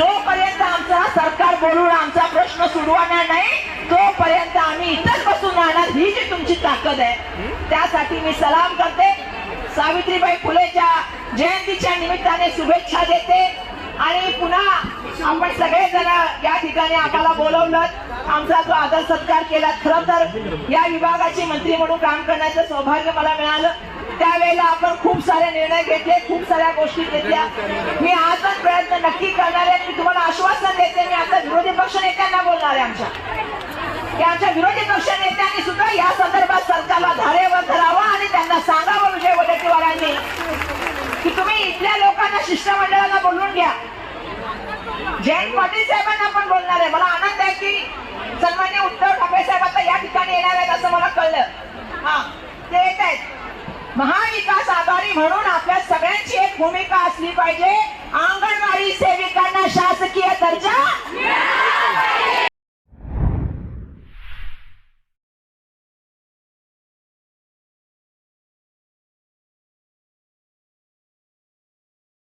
जोपर्यंत आमचा सरकार बोलून आमचा प्रश्न सोडवणार नाही तोपर्यंत आम्ही इथंच बसून राहणार. ही जी तुमची ताकद आहे त्यासाठी मी सलाम करते. सावित्रीबाई फुलेच्या जयंतीच्या निमित्ताने शुभेच्छा देते. आणि पुन्हा आपण सगळेजण ठिकाणी आम्हाला बोलवलं. आमचा जो आदर सत्कार केला. खरं तर या विभागाचे मंत्री म्हणून काम करण्याचं सौभाग्य मला मिळालं. त्यावेळेला आपण खूप सारे निर्णय घेतले खूप साऱ्या गोष्टी घेतल्या. मी आज पण प्रयत्न नक्की करणार आहे. मी तुम्हाला आश्वासन देते मी आता विरोधी पक्ष नेत्यांना बोलणार आहे आमच्या. की आमच्या विरोधी पक्ष नेत्यांनी सुद्धा या संदर्भात सरकारला धारेवर धरावा आणि त्यांना सांगावं विजय वडेट्टीवारांनी. की तुम्ही इथल्या लोकांना शिष्टमंडळाला बोलून घ्या. जयंत पाटील साहेबांना पण बोलणार आहे. मला आनंद आहे की सन्मान्य उद्धव ठाकरे साहेब आता या ठिकाणी येणार आहेत असं मला कळलं. हा ते येत आहेत. महाविकास आघाडी म्हणून आपल्या सगळ्यांची एक भूमिका असली पाहिजे. अंगणवाडी सेविका